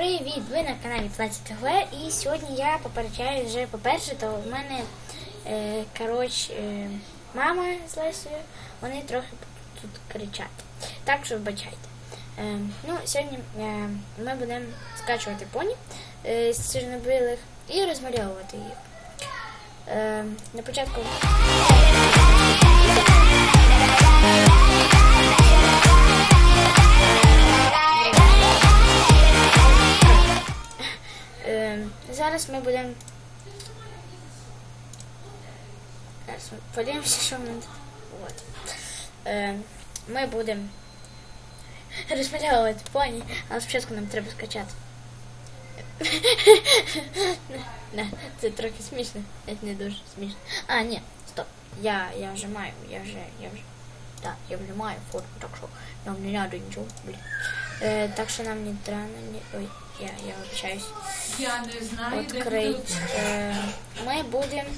Привіт! Ви на каналі Платі ТВ і сьогодні я попереджаю вже по-перше, то в мене е, коротше, е, мама з Лесею, вони трохи тут кричать. Так що вибачайте. Е, ну, сьогодні е, ми будемо скачувати поні е, з чорнобилих і розмальовувати їх. Е, на початку. Зараз ми будемо. Зараз ми подивимося, що ми тут. От. Е, ми будемо розмальовувати поні, але спочатку нам треба скачати. Це трохи смішно, це не дуже смішно. А, ні, стоп. Я, я вже маю, я вже, я вже. Так, я вже маю форму, так що нам не треба нічого. Блін. Е, так що нам не треба. Ой, я, я вибачаюсь. Я не знаю, де Открыть. тут. Е, Ми будемо.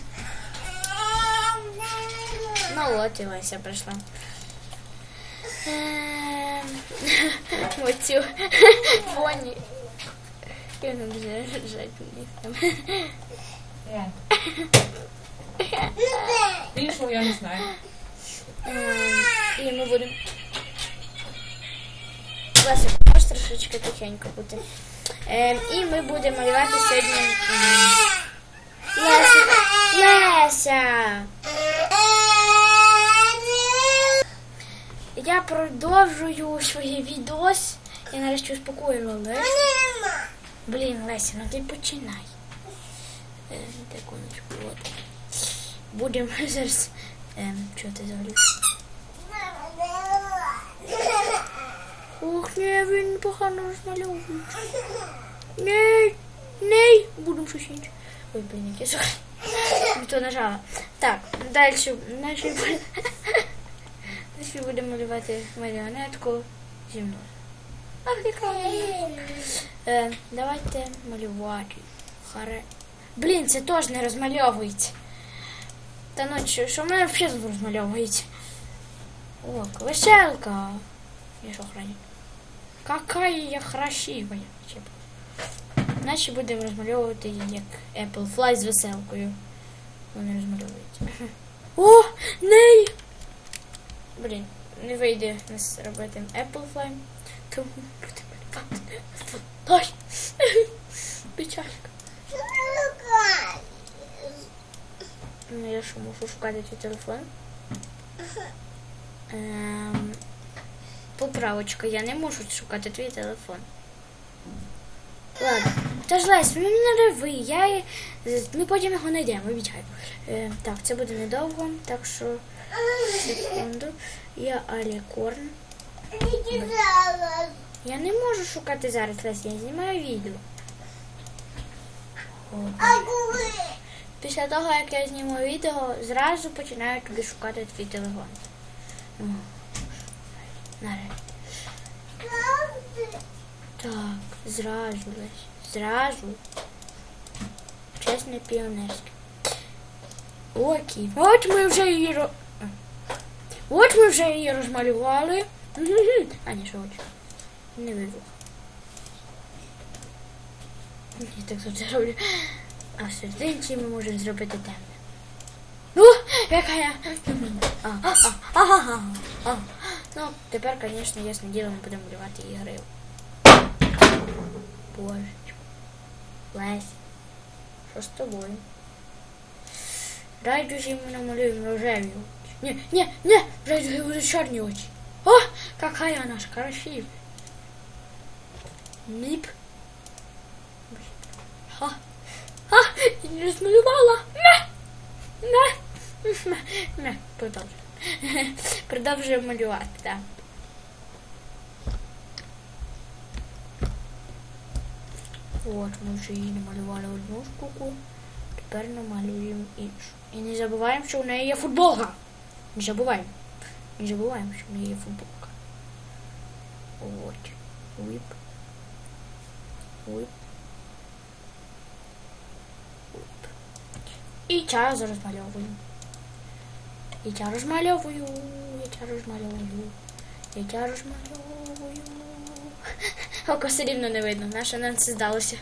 Ну от і Леся прийшла. Ем, Оцю поні. І вона дуже жать них там. Іншого я не знаю. Ем, І ми будемо. Леся, можеш трошечки тихенько бути. Ем, І ми будемо малювати сьогодні. ем, Леся! Леся! Я продовжую своє відос. Я нарешті успокоїла Лесю. Блін, Леся, ну ти починай. Е. Будемо зараз. Ем, чого ти взагалі? Ох, він погано розмальовує. Ні, ні, будемо щось інше. Ой, блін, яке сухе. Не то нажала. Так, далі. Далі буде- будемо малювати маріонетку зі мною. Ах, яка. Е, давайте малювати. Харе. Блін, це теж не розмальовується. Та ну що, що мене взагалі розмальовується? О, веселка. Я що храню? Какая я красивая. Наче будемо розмальовувати як Apple Fly з веселкою. Вони розмальовують. О, ней! Блін, не вийде нас робити Apple Fly. Малювати. Ой! Печалька. Ну, я що можу шукати твій телефон? Ем, поправочка, я не можу шукати твій телефон. Ладно. Та ж Лесь, ну не реви, я... Ми потім його знайдемо, обіцяю. Е, так, це буде недовго, так що секунду. Я Алікорн. Я не можу шукати зараз, Лесь, я знімаю відео. Після того, як я зніму відео, зразу починаю тобі шукати твій телефон. Так, зразу Лесь. Зразу. Чесне піонерське. Окей. От ми вже її ро... От ми вже її розмалювали. А, ні, що очі. Не вивух. Я так завжди роблю. А в серединці ми можемо зробити темне. Ну, яка я. А, а, а, а, а, а. Ну, тепер, звісно, ясне діло, ми будемо малювати ігри. Божечко. Лесь. Що з тобою? Райдужі ми намалюємо рожеві очі. Ні, ні, ні, райдужі будуть чорні очі. О, какая она ж красивая. Міп. Ха. Ха, я не розмалювала. Не. Не. Не. Не. Продовжуємо. Малювати, так. От, ми вже її намалювали одну штуку. Тепер намалюємо іншу. І не забуваємо, що у неї є футболка. Не забуваємо. Не забуваємо, що в неї є футболка. От. Вип. Вип. Вип. І ця розмальовую. І ця розмальовую. І ця розмальовую. І ця розмальовую. Око все рівно не видно, наше нам це здалося.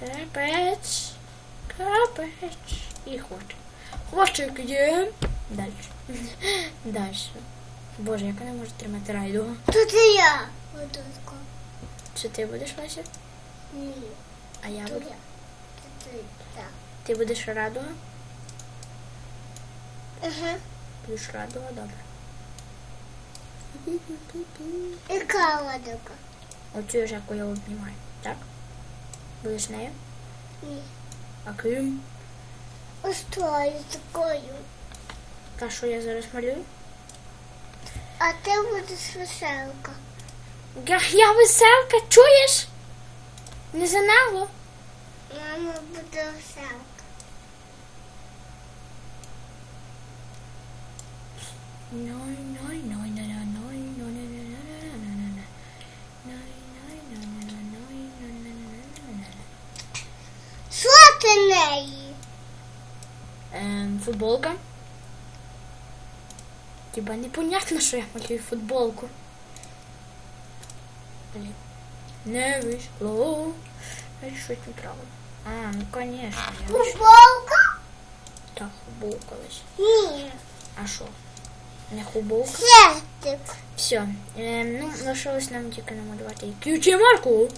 Капець. Капець. І хвостик. Хвостик є. Далі. Далі. Боже, як вона може тримати райду? Тут і я. Водочку. Чи ти будеш Вася? Ні. А я буду. я. Тут і так. Ти будеш радуга? Ага. Будеш радуга, добре. Яка водочка? Оцю ж, яку я обнімаю, так? Будеш нею? Ні. А ким? Ось твою такою. Та що я зараз малюю? А ти будеш веселка. Я, я веселка, чуєш? Не занало. Мама буде веселка. Що ти неї? Ем, футболка. Хіба непонятно, що я малюю футболку. Блін. Не вийшло. Я щось неправильно. А, ну конечно, я вийшла. Футболка? Так, хубовкалась. Ні. А що? Не хубовка? Сетик. Все. Ем, ну, лишилось нам тільки намалювати кюті марку.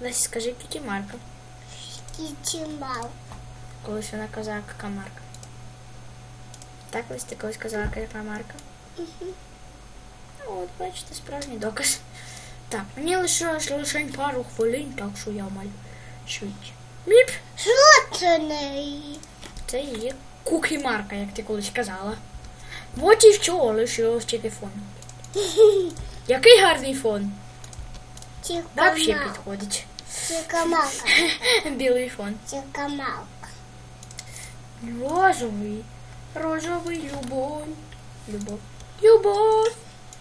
Лесі, скажи кюті марка. Кітімал. Колись вона казала яка марка. Так, Лесь, ти колись казала яка марка? Ну, от, бачите, справжній доказ. Так, мені лишилось лише пару хвилин, так що я малю швидше. Міп! Що це є кукі марка, як ти колись казала. От і що, лишилось тільки фон. Який гарний фон. Чекамал. підходить. Чекамалка. Білий фон. Чекамалка. Розовий. Розовий любов. Любов. Любов.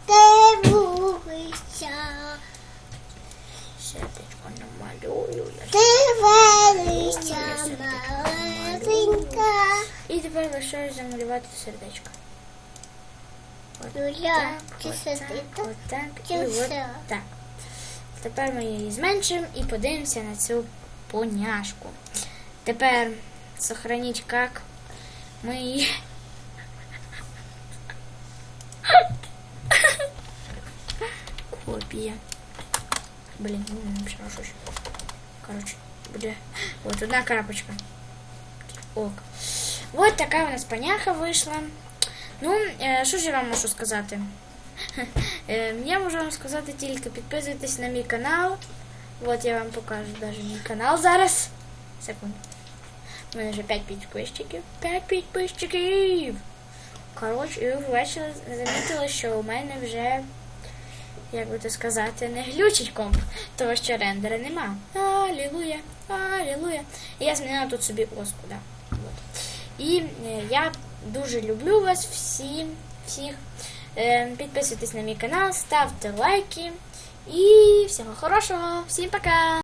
Дивуйся. Сердечко намалюю. я. Ти велича маленька. І тепер лишилось замалювати сердечко. Юля, чи отак, сидити? отак, Чи і от так. Тепер ми її зменшимо і подивимося на цю поняшку. Тепер сохраніть як ми її. Копія. Блін, ну не написала щось. Коротше, буде. От одна крапочка. Ок. От така у нас поняха вийшла. Ну, що ж я вам можу сказати? Я можу вам сказати тільки підписуйтесь на мій канал. От я вам покажу навіть мій канал зараз. Секунду. У мене вже 5 підписчиків. 5 підписчиків! Коротше, і ви ввечері замітили, що у мене вже, як би то сказати, не глючить комп, тому що рендера нема. Алілуя, алілуя. І я змінила тут собі оску, да. І е, я дуже люблю вас всі, всіх. Е, Підписуйтесь на мій канал, ставте лайки. І всього хорошого. Всім пока!